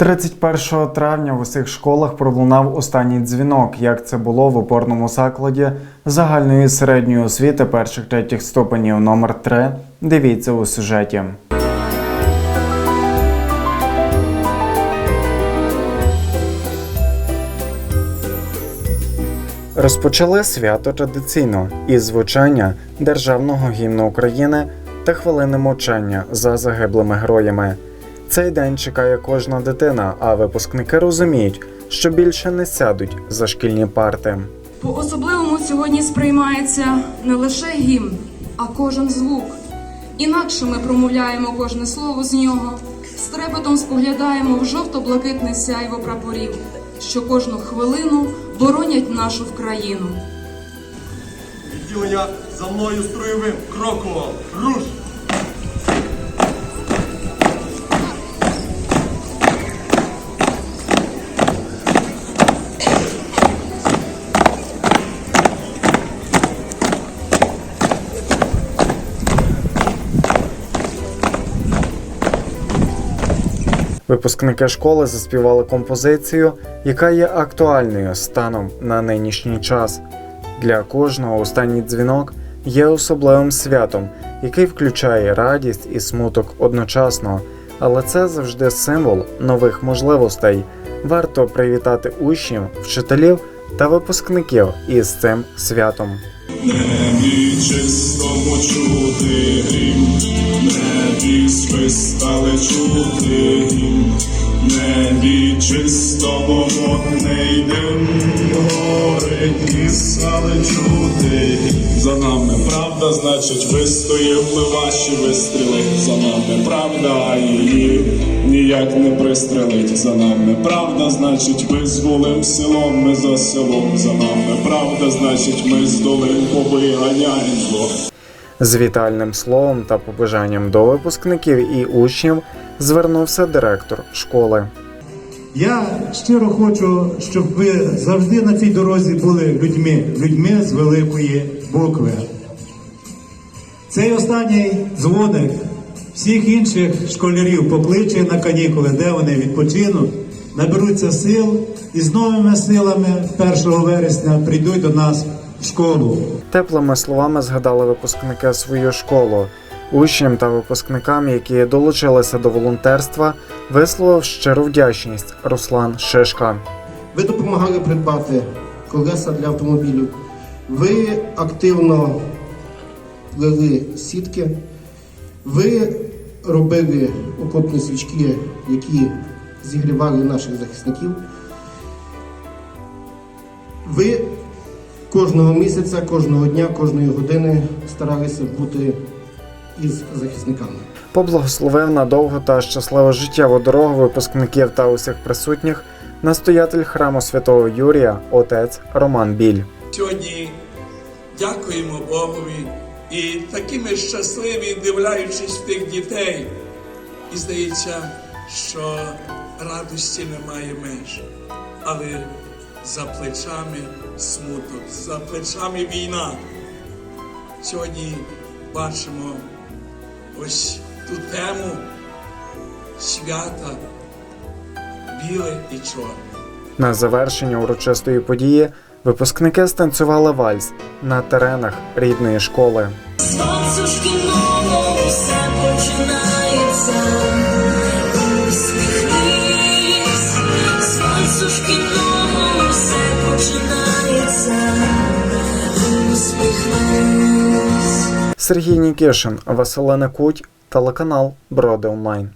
31 травня в усіх школах пролунав останній дзвінок, як це було в опорному закладі загальної середньої освіти перших третіх ступенів номер 3 Дивіться у сюжеті. Розпочали свято традиційно із звучання державного гімну України та хвилини мовчання за загиблими героями. Цей день чекає кожна дитина, а випускники розуміють, що більше не сядуть за шкільні парти. По-особливому сьогодні сприймається не лише гімн, а кожен звук. Інакше ми промовляємо кожне слово з нього, з трепетом споглядаємо в жовто-блакитне сяйво прапорів, що кожну хвилину боронять нашу Вкраїну. Відділення за мною строєвим кроком. Руш! Випускники школи заспівали композицію, яка є актуальною станом на нинішній час. Для кожного останній дзвінок є особливим святом, який включає радість і смуток одночасно, але це завжди символ нових можливостей. Варто привітати учнів, вчителів та випускників із цим святом. небі чистому чути небі свистали чути небі чистому вогней дим горить і стали чути. За нами правда, значить, вистоїв ми ваші вистріли. За нами правда, а її ніяк не пристрелить. За нами правда, значить, визволим селом, ми за селом. За нами правда, значить, ми з долин повиганяємо зло. З вітальним словом та побажанням до випускників і учнів звернувся директор школи. Я щиро хочу, щоб ви завжди на цій дорозі були людьми, людьми з великої букви. Цей останній дзвоник всіх інших школярів покличе на канікули, де вони відпочинуть, наберуться сил і з новими силами 1 вересня прийдуть до нас школу. Теплими словами згадали випускники свою школу. Учням та випускникам, які долучилися до волонтерства, висловив щиру вдячність Руслан Шишка. Ви допомагали придбати колеса для автомобілів. Ви активно плели сітки. Ви робили окопні свічки, які зігрівали наших захисників. Ви кожного місяця, кожного дня, кожної години старалися бути із захисниками. Поблагословив на довгу та щасливу життєву дорогу випускників та усіх присутніх настоятель храму святого Юрія, отець Роман Біль. Сьогодні дякуємо Богові і такими щасливі, дивляючись тих дітей. І здається, що радості немає меж, але за плечами смуток, за плечами війна. Сьогодні бачимо ось ту тему свята біле і чорне. На завершення урочистої події випускники станцювали вальс на теренах рідної школи. Сонцю шкільному все починається. Сергій Нікешин, Василена Куть, телеканал Броди Онлайн.